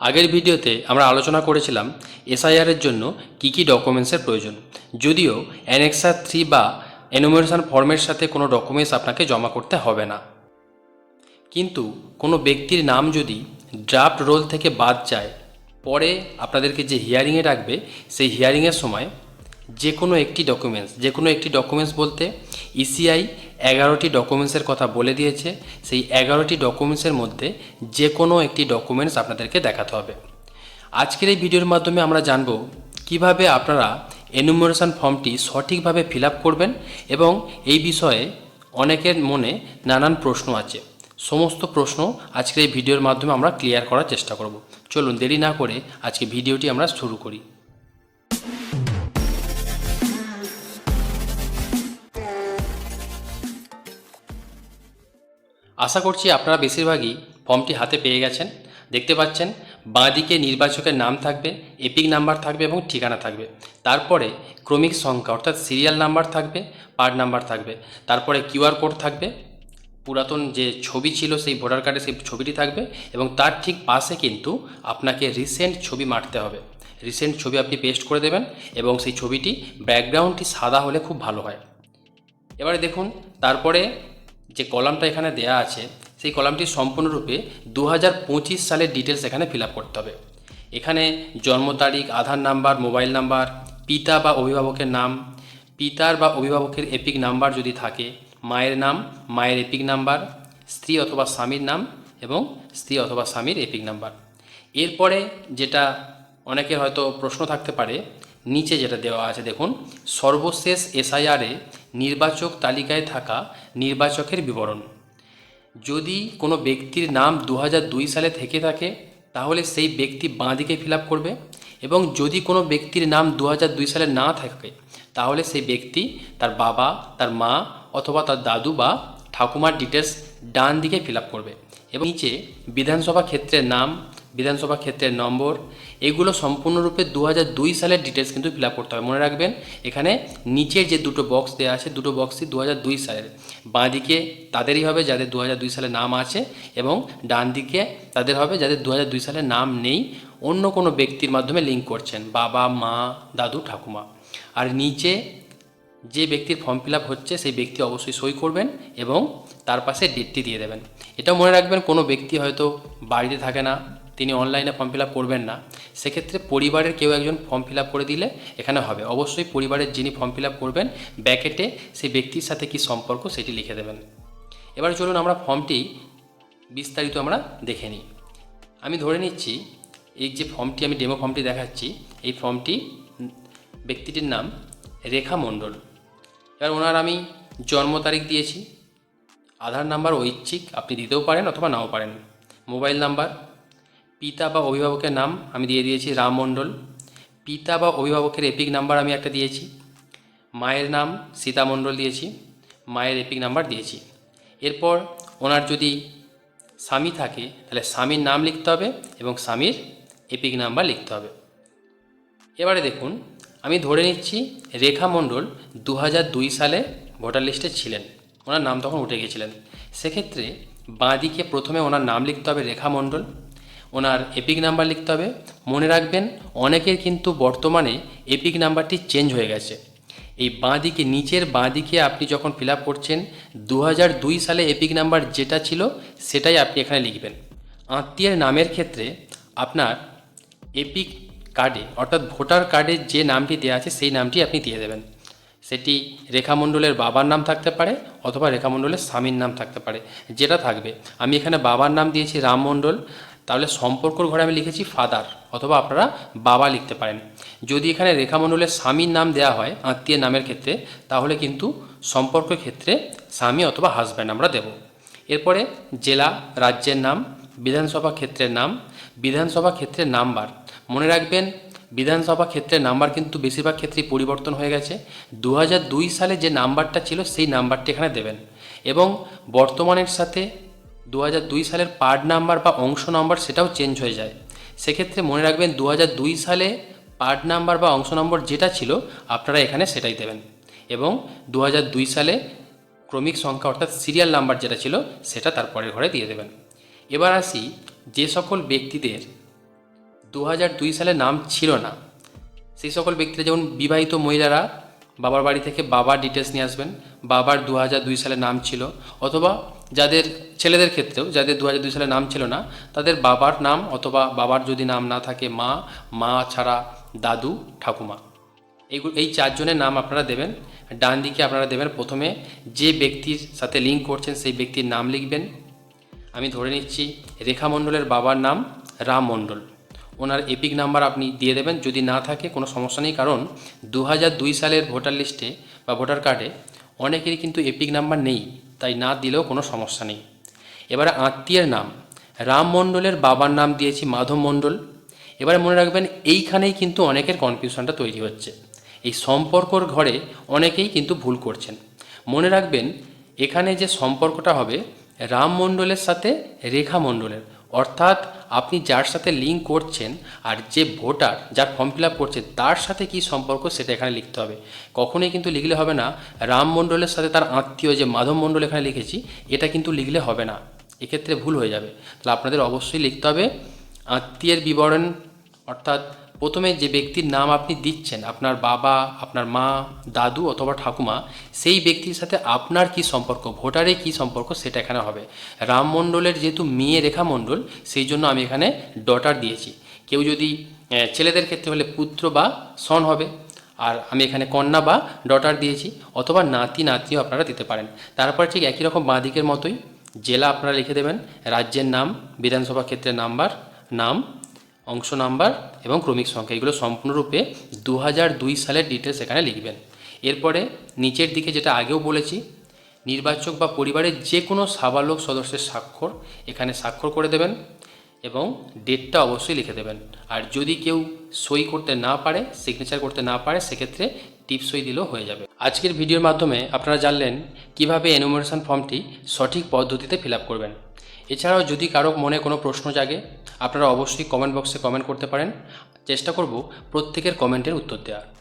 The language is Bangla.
আগের ভিডিওতে আমরা আলোচনা করেছিলাম এসআইআরের জন্য কী কী ডকুমেন্টসের প্রয়োজন। যদিও অ্যানেক্সা থ্রি বা এনুমেরেশন ফর্মের সাথে কোনো ডকুমেন্টস আপনাকে জমা করতে হবে না। কিন্তু কোনো ব্যক্তির নাম যদি ড্রাফট রোল থেকে বাদ যায়, পরে আপনাদেরকে যে হিয়ারিংয়ে রাখবে, সেই হিয়ারিংয়ের সময় যে কোনো একটি ডকুমেন্টস যে কোনো একটি ডকুমেন্টস বলতে ইসিআই এগারোটি ডকুমেন্টসের কথা বলে দিয়েছে। সেই এগারোটি ডকুমেন্টসের মধ্যে যে কোনো একটি ডকুমেন্টস আপনাদেরকে দেখাতে হবে। আজকের এই ভিডিওর মাধ্যমে আমরা জানব কীভাবে আপনারা এনুমারেশন ফর্মটি সঠিকভাবে ফিল করবেন এবং এই বিষয়ে অনেকের মনে নানান প্রশ্ন আছে। সমস্ত প্রশ্ন আজকের এই ভিডিওর মাধ্যমে আমরা ক্লিয়ার করার চেষ্টা করব। চলুন দেরি না করে আজকে ভিডিওটি আমরা শুরু করি। আশা করছি আপনারা বেশিরভাগই ফর্মটি হাতে পেয়ে গেছেন। দেখতে পাচ্ছেন, বাঁদিকে নির্বাচকের নাম থাকবে, এপিক নাম্বার থাকবে এবং ঠিকানা থাকবে। তারপরে ক্রমিক সংখ্যা, অর্থাৎ সিরিয়াল নাম্বার থাকবে, পার্ট নাম্বার থাকবে। তারপরে কিউআর কোড থাকবে, পুরাতন যে ছবি ছিল সেই ভোটার কার্ডে সেই ছবিটি থাকবে এবং তার ঠিক পাশে কিন্তু আপনাকে রিসেন্ট ছবি মারতে হবে। রিসেন্ট ছবি আপনি পেস্ট করে দেবেন এবং সেই ছবিটি ব্যাকগ্রাউন্ডটি সাদা হলে খুব ভালো হয়। এবারে দেখুন, তারপরে যে কলামটা এখানে দেয়া আছে, সেই কলামটি সম্পূর্ণরূপে দু হাজার পঁচিশ সালের ডিটেলস এখানে ফিল করতে হবে। এখানে জন্ম তারিখ, আধার নাম্বার মোবাইল নাম্বার, পিতা বা অভিভাবকের নাম, পিতার বা অভিভাবকের এপিক নাম্বার যদি থাকে, মায়ের নাম, মায়ের এপিক নাম্বার, স্ত্রী অথবা স্বামীর নাম এবং স্ত্রী অথবা স্বামীর এপিক নাম্বার। এরপরে যেটা অনেকের হয়তো প্রশ্ন থাকতে পারে নিচে যেটা দেওয়া আছে, দেখুন, সর্বশেষ এসআইআরে নির্বাচক তালিকায় থাকা নির্বাচকের বিবরণ। যদি কোনো ব্যক্তির নাম দু হাজার দুই সালে থেকে থাকে, তাহলে সেই ব্যক্তি বাঁ দিকে ফিল করবে এবং যদি কোনো ব্যক্তির নাম দু হাজার দুই সালে না থাকে, তাহলে সেই ব্যক্তি তার বাবা, তার মা অথবা তার দাদু বা ঠাকুমার ডিটেলস ডান দিকে ফিল করবে। এবং নিচে বিধানসভা ক্ষেত্রের নাম বিধানসভা ক্ষেত্রের নম্বর, এগুলো সম্পূর্ণরূপে দু হাজার দুই সালের ডিটেলস কিন্তু ফিল করতে হবে। মনে রাখবেন, এখানে নিচের যে দুটো বক্স দেওয়া আছে, দুটো বক্সই দু হাজার দুই সালের। বাঁ দিকে তাদেরই হবে যাদের দু হাজার দুই সালে নাম আছে এবং ডান দিকে তাদের হবে যাদের দু হাজার দুই সালে নাম নেই। অন্য কোনো ব্যক্তির মাধ্যমে লিঙ্ক করছেন, বাবা, মা, দাদু, ঠাকুমা। আর নিচে যে ব্যক্তির ফর্ম ফিল হচ্ছে, সেই ব্যক্তি অবশ্যই সই করবেন এবং তার পাশে ডেটটি দিয়ে দেবেন। এটাও মনে রাখবেন, কোনো ব্যক্তি হয়তো বাড়িতে থাকে না তিনি অনলাইনে ফর্ম ফিল করবেন না। সেক্ষেত্রে পরিবারের কেউ একজন ফর্ম ফিল করে দিলে এখানে হবে। অবশ্যই পরিবারের যিনি ফর্ম ফিল করবেন ব্যাকেটে সেই ব্যক্তির সাথে কি সম্পর্ক সেটি লিখে দেবেন। এবার চলুন আমরা ফর্মটি বিস্তারিত আমরা দেখে নিই। আমি ধরে নিচ্ছি, এই যে ফর্মটি আমি ডেমো ফর্মটি দেখাচ্ছি, এই ফর্মটি ব্যক্তিটির নাম রেখা মণ্ডল। এবার ওনার আমি জন্ম তারিখ দিয়েছি। আধার নাম্বার ঐচ্ছিক আপনি দিতেও পারেন অথবা নাও পারেন। মোবাইল নাম্বার পিতা বা অভিভাবকের নাম আমি দিয়ে দিয়েছি রাম মণ্ডল। পিতা বা অভিভাবকের এপিক নাম্বার আমি একটা দিয়েছি। মায়ের নাম সীতা মণ্ডল দিয়েছি। মায়ের এপিক নাম্বার দিয়েছি। এরপর ওনার যদি স্বামী থাকে, তাহলে স্বামীর নাম লিখতে হবে এবং স্বামীর এপিক নাম্বার লিখতে হবে। এবারে দেখুন, আমি ধরে নিচ্ছি রেখা মণ্ডল দু দুই সালে ভোটার লিস্টে ছিলেন। ওনার নাম তখন উঠে গেছিলেন। সেক্ষেত্রে বাঁদিকে প্রথমে ওনার নাম লিখতে হবে রেখা মণ্ডল। ওনার এপিক নাম্বার লিখতে হবে। মনে রাখবেন, অনেকের কিন্তু বর্তমানে এপিক নাম্বারটি চেঞ্জ হয়ে গেছে। এই বাঁদিকে নিচের বাঁ দিকে আপনি যখন ফিল আপ করছেন দু হাজার দুই সালে এপিক নাম্বার যেটা ছিল, সেটাই আপনি এখানে লিখবেন। আত্মীয়ের নামের ক্ষেত্রে আপনার এপিক কার্ডে অর্থাৎ ভোটার কার্ডে যে নামটি দেওয়া আছে, সেই নামটি আপনি দিয়ে দেবেন। সেটি রেখামণ্ডলের বাবার নাম থাকতে পারে, অথবা রেখামণ্ডলের স্বামীর নাম থাকতে পারে, যেটা থাকবে। আমি এখানে বাবার নাম দিয়েছি, রাম মণ্ডল। তাহলে সম্পর্কর ঘরে আমি লিখেছি ফাদার অথবা আপনারা বাবা লিখতে পারেন। যদি এখানে রেখামণ্ডলের স্বামীর নাম দেওয়া হয়, আত্মীয়ের নামের ক্ষেত্রে, তাহলে কিন্তু সম্পর্কের ক্ষেত্রে স্বামী অথবা হাজব্যান্ড আমরা দেব। এরপরে জেলা, রাজ্যের নাম, বিধানসভা ক্ষেত্রের নাম, বিধানসভা ক্ষেত্রের নাম্বার। মনে রাখবেন, বিধানসভা ক্ষেত্রের নাম্বার কিন্তু বেশিরভাগ ক্ষেত্রেই পরিবর্তন হয়ে গেছে। দু হাজার দুই সালে যে নাম্বারটা ছিল, সেই নাম্বারটি এখানে দেবেন। এবং বর্তমানের সাথে দু হাজার দুই সালের পার্ট নাম্বার বা অংশ নম্বর সেটাও চেঞ্জ হয়ে যায়। সেক্ষেত্রে মনে রাখবেন দু হাজার দুই সালে পার্ট নাম্বার বা অংশ নম্বর যেটা ছিল, আপনারা এখানে সেটাই দেবেন। এবং দু হাজার দুই সালে ক্রমিক সংখ্যা অর্থাৎ সিরিয়াল নাম্বার যেটা ছিল, সেটা তার পরের ঘরে দিয়ে দেবেন। এবার আসি যে সকল ব্যক্তিদের দু সালে নাম ছিল না, সেই সকল ব্যক্তিরা যেমন বিবাহিত মহিলারা বাবার বাড়ি থেকে বাবার ডিটেলস নিয়ে আসবেন। বাবার দু দুই সালে নাম ছিল, অথবা যাদের ছেলেদের ক্ষেত্রেও যাদের দু দুই সালে নাম ছিল না, তাদের বাবার নাম অথবা বাবার যদি নাম না থাকে মা মা ছাড়া দাদু, ঠাকুমা। এইগুলো এই চারজনের নাম আপনারা দেবেন, ডান দিকে আপনারা দেবেন প্রথমে যে ব্যক্তির সাথে লিঙ্ক করছেন সেই ব্যক্তির নাম লিখবেন। আমি ধরে নিচ্ছি রেখা মণ্ডলের বাবার নাম রাম মণ্ডল। ওনার এপিক নাম্বার আপনি দিয়ে দেবেন, যদি না থাকে কোনো সমস্যা নেই। কারণ দু সালের ভোটার লিস্টে বা ভোটার কার্ডে অনেকেরই কিন্তু এপিক নাম্বার নেই, তাই না দিলেও কোনো সমস্যা নেই। এবারে আত্মীয়ের নাম। রাম মণ্ডলের বাবার নাম দিয়েছি মাধব মণ্ডল। এবারে মনে রাখবেন, এইখানেই কিন্তু অনেকের কনফিউশনটা তৈরি হচ্ছে। এই সম্পর্কর ঘরে অনেকেই কিন্তু ভুল করছেন। মনে রাখবেন, এখানে যে সম্পর্কটা হবে, রাম মণ্ডলের সাথে রেখা মণ্ডলের। অর্থাৎ আপনি যার সাথে লিঙ্ক করছেন আর যে ভোটার যার ফর্ম ফিল আপ করছে, তার সাথে কি সম্পর্ক সেটা এখানে লিখতে হবে। কখনোই কিন্তু লিখলে হবে না। রাম মণ্ডলের সাথে তার আত্মীয় যে মাধব মণ্ডল এখানে লিখেছি, এটা কিন্তু লিখলে হবে না। এক্ষেত্রে ভুল হয়ে যাবে। তাহলে আপনাদের অবশ্যই লিখতে হবে আত্মীয়ের বিবরণ, অর্থাৎ প্রথমে যে ব্যক্তির নাম আপনি দিচ্ছেন, আপনার বাবা, আপনার মা, দাদু অথবা ঠাকুমা, সেই ব্যক্তির সাথে আপনার কি সম্পর্ক ভোটারে কি সম্পর্ক সেটা এখানে হবে। রাম মণ্ডলের যেহেতু মেয়ে রেখা মণ্ডল, সেই জন্য আমি এখানে ডটার দিয়েছি। কেউ যদি ছেলেদের ক্ষেত্রে হলে পুত্র বা সন হবে, আর আমি এখানে কন্যা বা ডটার দিয়েছি, অথবা নাতি নাতিও আপনারা দিতে পারেন। তারপর ঠিক একই রকম বাঁ দিকের মতোই, জেলা আপনারা লিখে দেবেন, রাজ্যের নাম, বিধানসভা ক্ষেত্রের নাম্বার, নাম অংশ নাম্বার এবং ক্রমিক সংখ্যা, এগুলো সম্পূর্ণরূপে দু হাজার দুই সালের ডিটেলস এখানে লিখবেন। এরপরে নিচের দিকে যেটা আগেও বলেছি, নির্বাচক বা পরিবারের যে কোনো সাবালক সদস্যের স্বাক্ষর এখানে স্বাক্ষর করে দেবেন এবং ডেটটা অবশ্যই লিখে দেবেন। আর যদি কেউ সই করতে না পারে সিগনেচার করতে না পারে, সেক্ষেত্রে টিপ সই দিলেও হয়ে যাবে। আজকের ভিডিওর মাধ্যমে আপনারা জানলেন কীভাবে এনুমারেশন ফর্মটি সঠিক পদ্ধতিতে ফিল করবেন। এছাড়াও যদি কারও মনে কোনো প্রশ্ন জাগে, আপনারা অবশ্যই কমেন্ট বক্সে কমেন্ট করতে পারেন। চেষ্টা করব প্রত্যেকের কমেন্টের উত্তর দেওয়ার।